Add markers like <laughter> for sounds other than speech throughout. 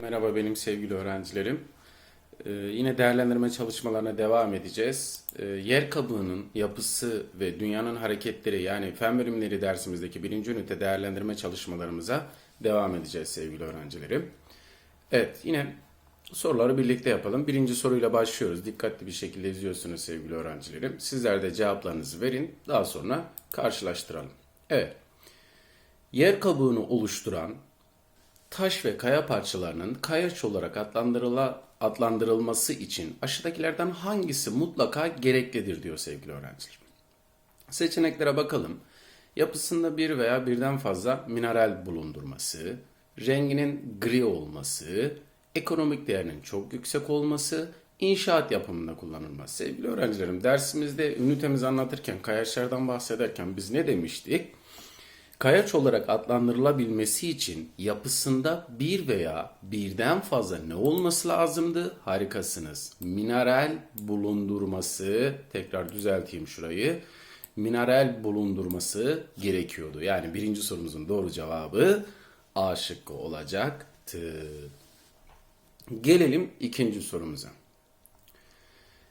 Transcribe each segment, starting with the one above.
Merhaba benim sevgili öğrencilerim. Ee, yine değerlendirme çalışmalarına devam edeceğiz. Ee, yer kabuğunun yapısı ve dünyanın hareketleri yani fen bilimleri dersimizdeki birinci ünite değerlendirme çalışmalarımıza devam edeceğiz sevgili öğrencilerim. Evet yine soruları birlikte yapalım. Birinci soruyla başlıyoruz. Dikkatli bir şekilde izliyorsunuz sevgili öğrencilerim. Sizler de cevaplarınızı verin. Daha sonra karşılaştıralım. Evet. Yer kabuğunu oluşturan taş ve kaya parçalarının kayaç olarak adlandırıla, adlandırılması için aşağıdakilerden hangisi mutlaka gereklidir diyor sevgili öğrenciler. Seçeneklere bakalım. Yapısında bir veya birden fazla mineral bulundurması, renginin gri olması, ekonomik değerinin çok yüksek olması, inşaat yapımında kullanılması. Sevgili öğrencilerim dersimizde ünitemizi anlatırken, kayaçlardan bahsederken biz ne demiştik? Kayaç olarak adlandırılabilmesi için yapısında bir veya birden fazla ne olması lazımdı? Harikasınız. Mineral bulundurması, tekrar düzelteyim şurayı. Mineral bulundurması gerekiyordu. Yani birinci sorumuzun doğru cevabı A şıkkı olacaktı. Gelelim ikinci sorumuza.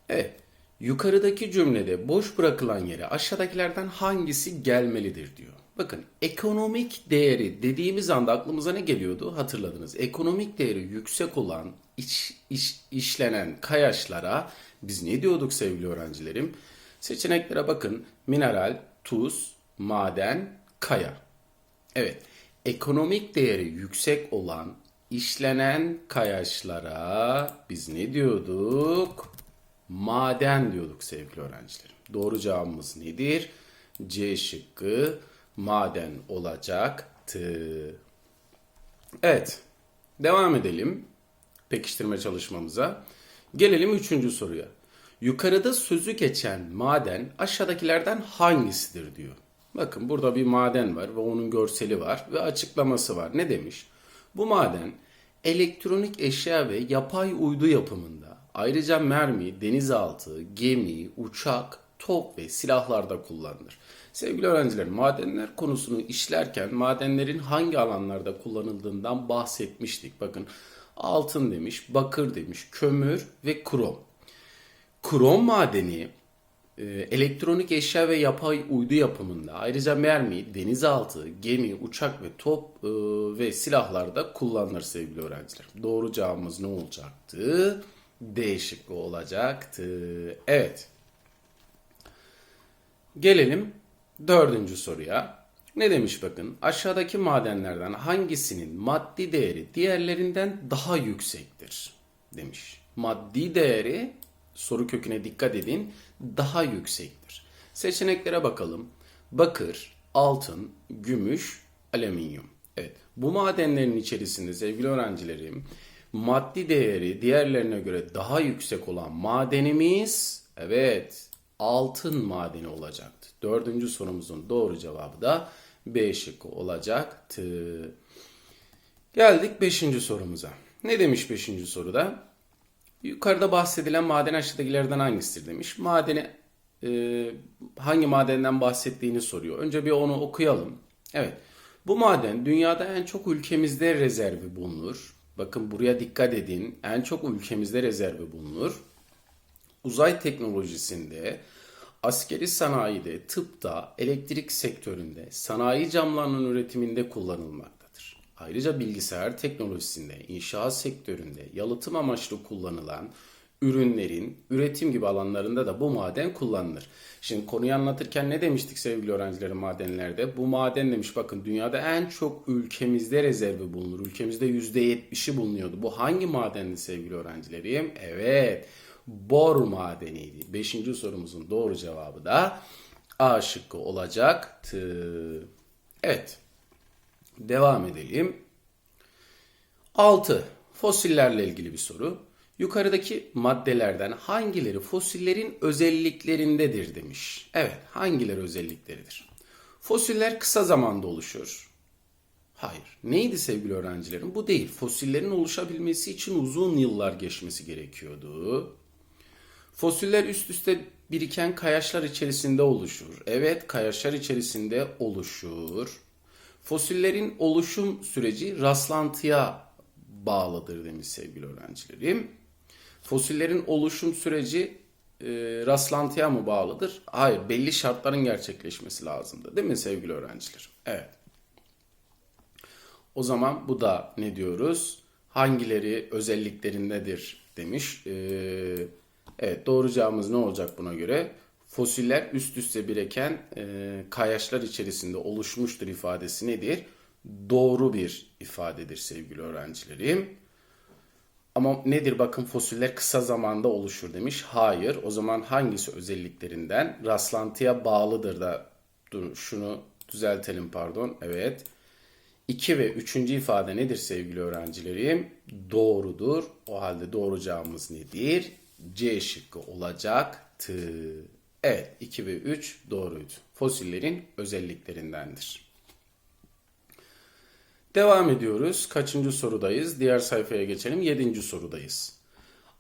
Evet. Yukarıdaki cümlede boş bırakılan yere aşağıdakilerden hangisi gelmelidir diyor. Bakın ekonomik değeri dediğimiz anda aklımıza ne geliyordu hatırladınız. Ekonomik değeri yüksek olan iç, iş, işlenen kayaçlara biz ne diyorduk sevgili öğrencilerim? Seçeneklere bakın mineral, tuz, maden, kaya. Evet ekonomik değeri yüksek olan işlenen kayaçlara biz ne diyorduk? Maden diyorduk sevgili öğrencilerim. Doğru cevabımız nedir? C şıkkı maden olacaktı. Evet. Devam edelim pekiştirme çalışmamıza. Gelelim üçüncü soruya. Yukarıda sözü geçen maden aşağıdakilerden hangisidir diyor. Bakın burada bir maden var ve onun görseli var ve açıklaması var. Ne demiş? Bu maden elektronik eşya ve yapay uydu yapımında ayrıca mermi, denizaltı, gemi, uçak, top ve silahlarda kullanılır. Sevgili öğrenciler, madenler konusunu işlerken madenlerin hangi alanlarda kullanıldığından bahsetmiştik. Bakın altın demiş, bakır demiş, kömür ve krom. Krom madeni e, elektronik eşya ve yapay uydu yapımında ayrıca mermi, denizaltı, gemi, uçak ve top e, ve silahlarda kullanılır sevgili öğrenciler. Doğru cevabımız ne olacaktı? D şıkkı olacaktı. Evet. Gelelim dördüncü soruya. Ne demiş bakın? Aşağıdaki madenlerden hangisinin maddi değeri diğerlerinden daha yüksektir? Demiş. Maddi değeri soru köküne dikkat edin daha yüksektir. Seçeneklere bakalım. Bakır, altın, gümüş, alüminyum. Evet bu madenlerin içerisinde sevgili öğrencilerim maddi değeri diğerlerine göre daha yüksek olan madenimiz evet altın madeni olacaktı. Dördüncü sorumuzun doğru cevabı da B şıkkı olacaktı. Geldik beşinci sorumuza. Ne demiş beşinci soruda? Yukarıda bahsedilen maden aşağıdakilerden hangisidir demiş. Madeni e, hangi madenden bahsettiğini soruyor. Önce bir onu okuyalım. Evet. Bu maden dünyada en çok ülkemizde rezervi bulunur. Bakın buraya dikkat edin. En çok ülkemizde rezervi bulunur. Uzay teknolojisinde, askeri sanayide, tıpta, elektrik sektöründe, sanayi camlarının üretiminde kullanılmaktadır. Ayrıca bilgisayar teknolojisinde, inşaat sektöründe, yalıtım amaçlı kullanılan ürünlerin üretim gibi alanlarında da bu maden kullanılır. Şimdi konuyu anlatırken ne demiştik sevgili öğrencilerim madenlerde? Bu maden demiş bakın dünyada en çok ülkemizde rezervi bulunur. Ülkemizde %70'i bulunuyordu. Bu hangi madendi sevgili öğrencilerim? Evet bor madeniydi. Beşinci sorumuzun doğru cevabı da A şıkkı olacaktı. Evet. Devam edelim. 6. Fosillerle ilgili bir soru. Yukarıdaki maddelerden hangileri fosillerin özelliklerindedir demiş. Evet, hangileri özellikleridir? Fosiller kısa zamanda oluşur. Hayır. Neydi sevgili öğrencilerim? Bu değil. Fosillerin oluşabilmesi için uzun yıllar geçmesi gerekiyordu. Fosiller üst üste biriken kayaçlar içerisinde oluşur. Evet, kayaçlar içerisinde oluşur. Fosillerin oluşum süreci rastlantıya bağlıdır demiş sevgili öğrencilerim. Fosillerin oluşum süreci e, rastlantıya mı bağlıdır? Hayır, belli şartların gerçekleşmesi lazımdı. Değil mi sevgili öğrenciler? Evet. O zaman bu da ne diyoruz? Hangileri özelliklerindedir demiş. Ee, evet doğru ne olacak buna göre? Fosiller üst üste biriken e, kayaçlar içerisinde oluşmuştur ifadesi nedir? Doğru bir ifadedir sevgili öğrencilerim. Ama nedir bakın fosiller kısa zamanda oluşur demiş. Hayır. O zaman hangisi özelliklerinden? Rastlantıya bağlıdır da. Dur şunu düzeltelim pardon. Evet. 2 ve 3. ifade nedir sevgili öğrencilerim? Doğrudur. O halde doğru nedir? C şıkkı olacaktı. Evet 2 ve 3 doğruydu. Fosillerin özelliklerindendir. Devam ediyoruz. Kaçıncı sorudayız? Diğer sayfaya geçelim. Yedinci sorudayız.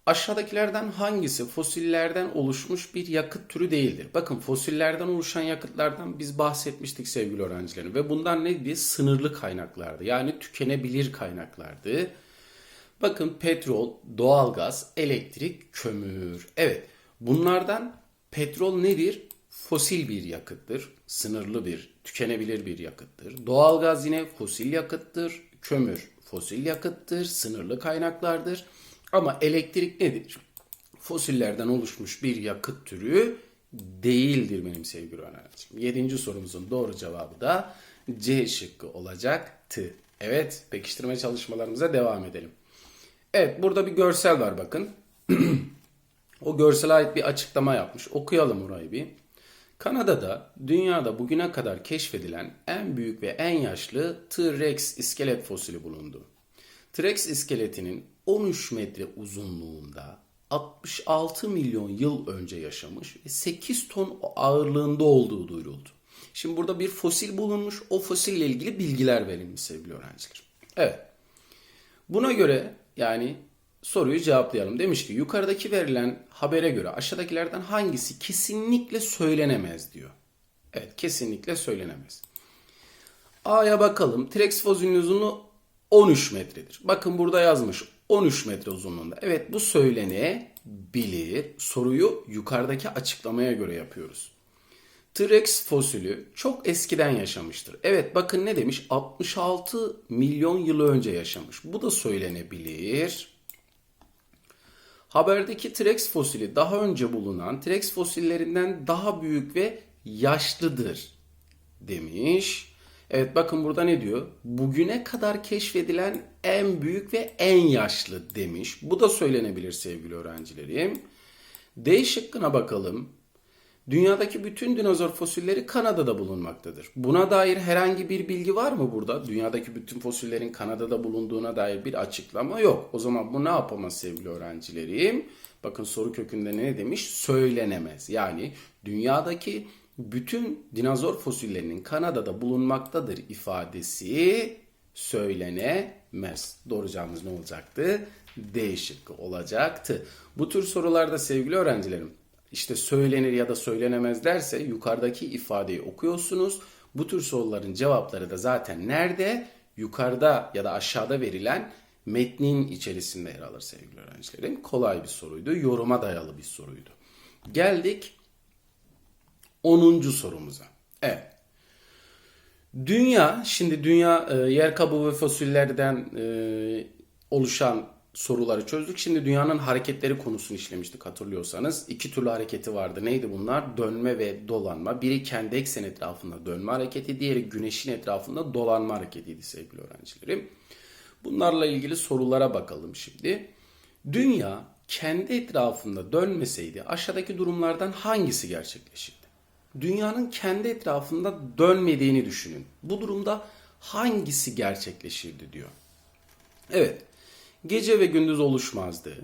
Aşağıdakilerden hangisi fosillerden oluşmuş bir yakıt türü değildir? Bakın fosillerden oluşan yakıtlardan biz bahsetmiştik sevgili öğrencilerim. Ve bundan neydi? Sınırlı kaynaklardı. Yani tükenebilir kaynaklardı. Bakın petrol, doğalgaz, elektrik, kömür. Evet bunlardan petrol nedir? Fosil bir yakıttır. Sınırlı bir, tükenebilir bir yakıttır. Doğalgaz yine fosil yakıttır. Kömür fosil yakıttır. Sınırlı kaynaklardır. Ama elektrik nedir? Fosillerden oluşmuş bir yakıt türü değildir benim sevgili öğrencim. Yedinci sorumuzun doğru cevabı da C şıkkı olacaktı. Evet, pekiştirme çalışmalarımıza devam edelim. Evet, burada bir görsel var bakın. <clears throat> o görsele ait bir açıklama yapmış. Okuyalım orayı bir. Kanada'da dünyada bugüne kadar keşfedilen en büyük ve en yaşlı T-Rex iskelet fosili bulundu. T-Rex iskeletinin 13 metre uzunluğunda 66 milyon yıl önce yaşamış ve 8 ton ağırlığında olduğu duyuruldu. Şimdi burada bir fosil bulunmuş. O fosille ilgili bilgiler verilmiş sevgili öğrenciler. Evet. Buna göre yani soruyu cevaplayalım. Demiş ki yukarıdaki verilen habere göre aşağıdakilerden hangisi kesinlikle söylenemez diyor. Evet kesinlikle söylenemez. A'ya bakalım. T-Rex fosilinin uzunluğu 13 metredir. Bakın burada yazmış 13 metre uzunluğunda. Evet bu söylenebilir. Soruyu yukarıdaki açıklamaya göre yapıyoruz. T-Rex fosili çok eskiden yaşamıştır. Evet bakın ne demiş? 66 milyon yıl önce yaşamış. Bu da söylenebilir. Haberdeki T-Rex fosili daha önce bulunan T-Rex fosillerinden daha büyük ve yaşlıdır demiş. Evet bakın burada ne diyor? Bugüne kadar keşfedilen en büyük ve en yaşlı demiş. Bu da söylenebilir sevgili öğrencilerim. D şıkkına bakalım. Dünyadaki bütün dinozor fosilleri Kanada'da bulunmaktadır. Buna dair herhangi bir bilgi var mı burada? Dünyadaki bütün fosillerin Kanada'da bulunduğuna dair bir açıklama yok. O zaman bu ne yapamaz sevgili öğrencilerim? Bakın soru kökünde ne demiş? Söylenemez. Yani dünyadaki bütün dinozor fosillerinin Kanada'da bulunmaktadır ifadesi söylenemez. Doğru cevabımız ne olacaktı? D şıkkı olacaktı. Bu tür sorularda sevgili öğrencilerim işte söylenir ya da söylenemez derse yukarıdaki ifadeyi okuyorsunuz. Bu tür soruların cevapları da zaten nerede? Yukarıda ya da aşağıda verilen metnin içerisinde yer alır sevgili öğrencilerim. Kolay bir soruydu. Yoruma dayalı bir soruydu. Geldik 10. sorumuza. Evet. Dünya, şimdi dünya e, yer kabuğu ve fosillerden e, oluşan soruları çözdük. Şimdi dünyanın hareketleri konusunu işlemiştik hatırlıyorsanız. İki türlü hareketi vardı. Neydi bunlar? Dönme ve dolanma. Biri kendi eksen etrafında dönme hareketi, diğeri güneşin etrafında dolanma hareketiydi sevgili öğrencilerim. Bunlarla ilgili sorulara bakalım şimdi. Dünya kendi etrafında dönmeseydi aşağıdaki durumlardan hangisi gerçekleşirdi? Dünyanın kendi etrafında dönmediğini düşünün. Bu durumda hangisi gerçekleşirdi diyor. Evet. Gece ve gündüz oluşmazdı.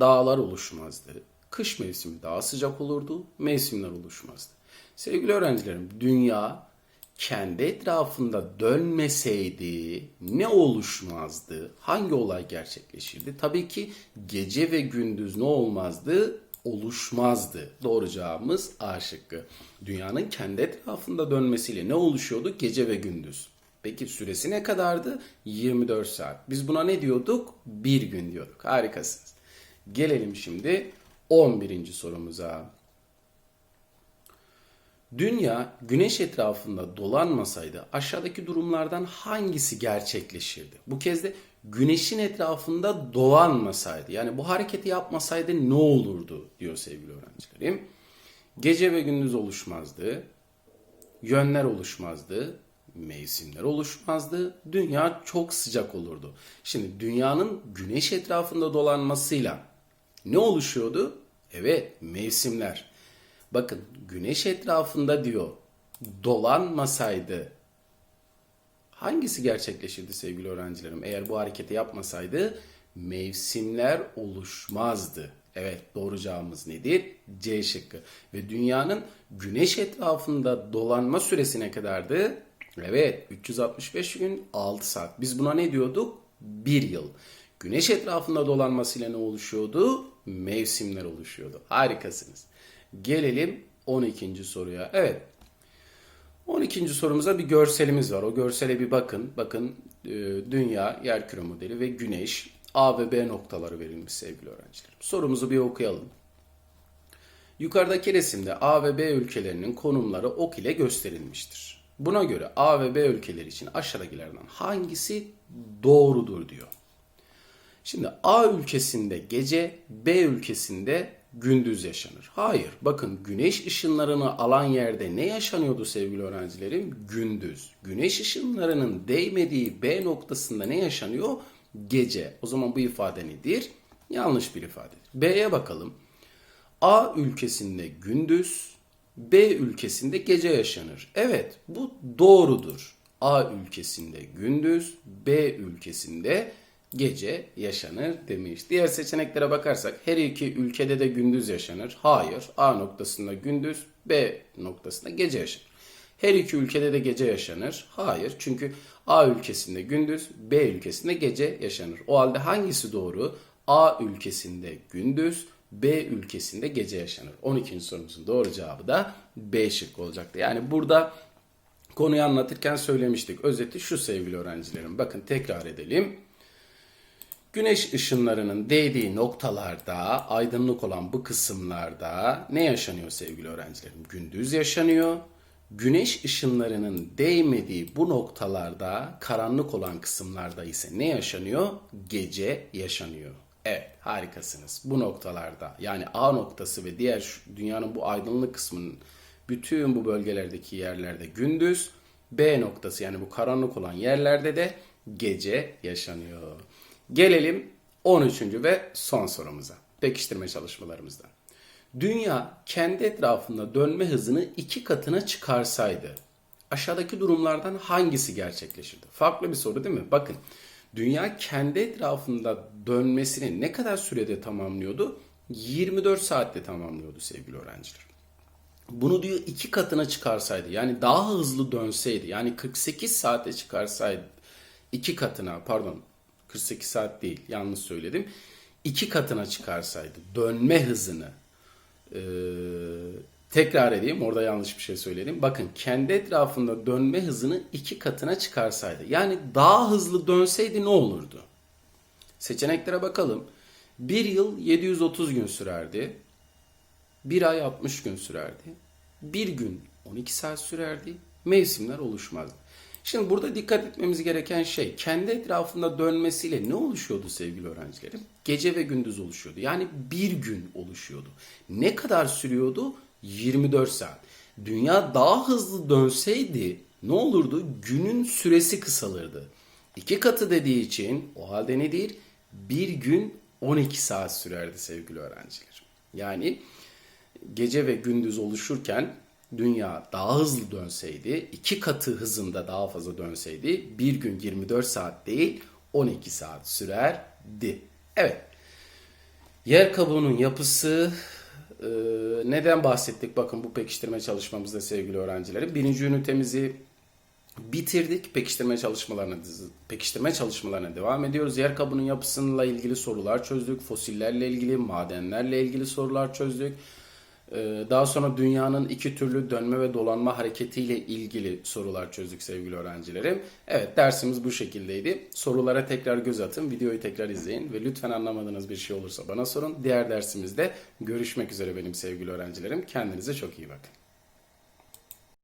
Dağlar oluşmazdı. Kış mevsimi daha sıcak olurdu. Mevsimler oluşmazdı. Sevgili öğrencilerim, dünya kendi etrafında dönmeseydi ne oluşmazdı? Hangi olay gerçekleşirdi? Tabii ki gece ve gündüz ne olmazdı? Oluşmazdı. Doğru cevabımız A şıkkı. Dünyanın kendi etrafında dönmesiyle ne oluşuyordu? Gece ve gündüz. Peki süresi ne kadardı? 24 saat. Biz buna ne diyorduk? Bir gün diyorduk. Harikasınız. Gelelim şimdi 11. sorumuza. Dünya güneş etrafında dolanmasaydı aşağıdaki durumlardan hangisi gerçekleşirdi? Bu kez de güneşin etrafında dolanmasaydı yani bu hareketi yapmasaydı ne olurdu diyor sevgili öğrencilerim. Gece ve gündüz oluşmazdı. Yönler oluşmazdı. Mevsimler oluşmazdı. Dünya çok sıcak olurdu. Şimdi dünyanın güneş etrafında dolanmasıyla ne oluşuyordu? Evet mevsimler. Bakın güneş etrafında diyor dolanmasaydı hangisi gerçekleşirdi sevgili öğrencilerim? Eğer bu hareketi yapmasaydı mevsimler oluşmazdı. Evet doğru cevabımız nedir? C şıkkı. Ve dünyanın güneş etrafında dolanma süresi ne kadardı? Evet 365 gün 6 saat. Biz buna ne diyorduk? 1 yıl. Güneş etrafında dolanmasıyla ne oluşuyordu? Mevsimler oluşuyordu. Harikasınız. Gelelim 12. soruya. Evet. 12. sorumuza bir görselimiz var. O görsele bir bakın. Bakın e, Dünya, Yerküre modeli ve Güneş A ve B noktaları verilmiş sevgili öğrencilerim. Sorumuzu bir okuyalım. Yukarıdaki resimde A ve B ülkelerinin konumları ok ile gösterilmiştir. Buna göre A ve B ülkeleri için aşağıdakilerden hangisi doğrudur diyor. Şimdi A ülkesinde gece, B ülkesinde gündüz yaşanır. Hayır, bakın güneş ışınlarını alan yerde ne yaşanıyordu sevgili öğrencilerim? Gündüz. Güneş ışınlarının değmediği B noktasında ne yaşanıyor? Gece. O zaman bu ifade nedir? Yanlış bir ifadedir. B'ye bakalım. A ülkesinde gündüz, B ülkesinde gece yaşanır. Evet, bu doğrudur. A ülkesinde gündüz, B ülkesinde gece yaşanır demiş. Diğer seçeneklere bakarsak her iki ülkede de gündüz yaşanır. Hayır. A noktasında gündüz, B noktasında gece yaşanır. Her iki ülkede de gece yaşanır. Hayır. Çünkü A ülkesinde gündüz, B ülkesinde gece yaşanır. O halde hangisi doğru? A ülkesinde gündüz, B ülkesinde gece yaşanır. 12. sorumuzun doğru cevabı da B şıkkı olacaktı. Yani burada konuyu anlatırken söylemiştik. Özeti şu sevgili öğrencilerim. Bakın tekrar edelim. Güneş ışınlarının değdiği noktalarda, aydınlık olan bu kısımlarda ne yaşanıyor sevgili öğrencilerim? Gündüz yaşanıyor. Güneş ışınlarının değmediği bu noktalarda, karanlık olan kısımlarda ise ne yaşanıyor? Gece yaşanıyor. Evet, harikasınız. Bu noktalarda yani A noktası ve diğer dünyanın bu aydınlık kısmının bütün bu bölgelerdeki yerlerde gündüz, B noktası yani bu karanlık olan yerlerde de gece yaşanıyor. Gelelim 13. ve son sorumuza. Pekiştirme çalışmalarımızda. Dünya kendi etrafında dönme hızını iki katına çıkarsaydı aşağıdaki durumlardan hangisi gerçekleşirdi? Farklı bir soru değil mi? Bakın dünya kendi etrafında dönmesini ne kadar sürede tamamlıyordu? 24 saatte tamamlıyordu sevgili öğrenciler. Bunu diyor iki katına çıkarsaydı yani daha hızlı dönseydi yani 48 saate çıkarsaydı iki katına pardon 48 saat değil yanlış söyledim. iki katına çıkarsaydı dönme hızını tekrar edeyim orada yanlış bir şey söyledim. Bakın kendi etrafında dönme hızını iki katına çıkarsaydı yani daha hızlı dönseydi ne olurdu? Seçeneklere bakalım. Bir yıl 730 gün sürerdi. Bir ay 60 gün sürerdi. Bir gün 12 saat sürerdi. Mevsimler oluşmazdı. Şimdi burada dikkat etmemiz gereken şey kendi etrafında dönmesiyle ne oluşuyordu sevgili öğrencilerim? Gece ve gündüz oluşuyordu. Yani bir gün oluşuyordu. Ne kadar sürüyordu? 24 saat. Dünya daha hızlı dönseydi ne olurdu? Günün süresi kısalırdı. İki katı dediği için o halde nedir? Bir gün 12 saat sürerdi sevgili öğrencilerim. Yani gece ve gündüz oluşurken dünya daha hızlı dönseydi, iki katı hızında daha fazla dönseydi bir gün 24 saat değil 12 saat sürerdi. Evet. Yer kabuğunun yapısı neden bahsettik? Bakın bu pekiştirme çalışmamızda sevgili öğrencilerim. Birinci ünitemizi bitirdik. Pekiştirme çalışmalarına pekiştirme çalışmalarına devam ediyoruz. Yer kabuğunun yapısıyla ilgili sorular çözdük. Fosillerle ilgili, madenlerle ilgili sorular çözdük. Ee, Daha sonra dünyanın iki türlü dönme ve dolanma hareketiyle ilgili sorular çözdük sevgili öğrencilerim. Evet dersimiz bu şekildeydi. Sorulara tekrar göz atın, videoyu tekrar izleyin ve lütfen anlamadığınız bir şey olursa bana sorun. Diğer dersimizde görüşmek üzere benim sevgili öğrencilerim. Kendinize çok iyi bakın.